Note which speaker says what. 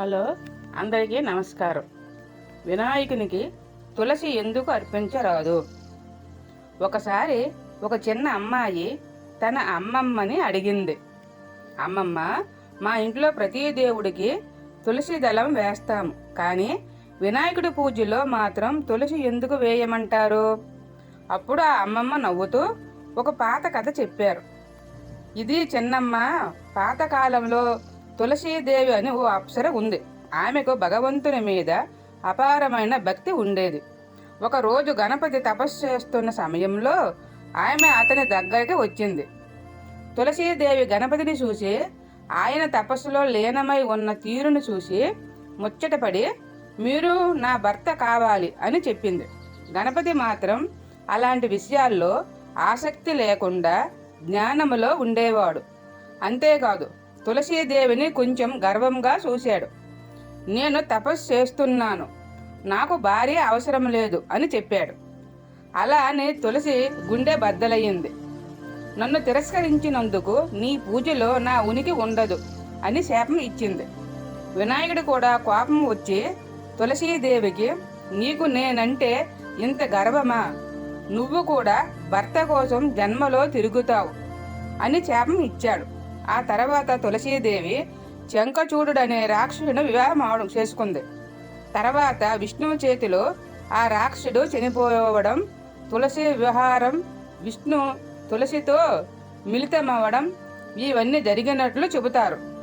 Speaker 1: Hello అందరికీ నమస్కారం. వినాయకునికి తులసి ఎందుకు అర్పించరాదు? ఒకసారి ఒక చిన్న అమ్మాయి తన అమ్మమ్మని అడిగింది. అమ్మమ్మ మా ఇంట్లో ప్రతి దేవుడికి తులసి దళం వేస్తాము కానీ వినాయకుడి పూజలో మాత్రం తులసి ఎందుకు వేయమంటారు? అప్పుడు ఆ అమ్మమ్మ నవ్వుతూ ఒక పాత కథ చెప్పారు. ఇది చిన్నమ్మ పాతకాలంలో తులసీదేవి అని ఓ అప్సర ఉంది. ఆమెకు భగవంతుని మీద అపారమైన భక్తి ఉండేది. ఒకరోజు గణపతి తపస్సు చేస్తున్న సమయంలో ఆమె అతని దగ్గరికి వచ్చింది. తులసీదేవి గణపతిని చూసి ఆయన తపస్సులో లీనమై ఉన్న తీరును చూసి ముచ్చటపడి మీరు నా భర్త కావాలి అని చెప్పింది. గణపతి మాత్రం అలాంటి విషయాల్లో ఆసక్తి లేకుండా జ్ఞానములో ఉండేవాడు. అంతేకాదు తులసీదేవిని కొంచెం గర్వంగా చూశాడు. నేను తపస్సు చేస్తున్నాను. నాకు భార్య అవసరం లేదు అని చెప్పాడు. అలా అని తులసి గుండె బద్దలయ్యింది. నన్ను తిరస్కరించినందుకు నీ పూజలో నా ఉనికి ఉండదు అని శాపం ఇచ్చింది. వినాయకుడు కూడా కోపం వచ్చి తులసీదేవికి నీకు నేనంటే ఇంత గర్వమా? నువ్వు కూడా భర్త కోసం జన్మలో తిరుగుతావు అని శాపం ఇచ్చాడు. ఆ తర్వాత తులసీదేవి చెంకచూడుడనే రాక్షసుని వివాహం అవడం చేసుకుంది. తర్వాత విష్ణువు చేతిలో ఆ రాక్షసుడు చనిపోవడం తులసి విహారం విష్ణు తులసితో మిళితమవ్వడం ఇవన్నీ జరిగినట్లు చెబుతారు.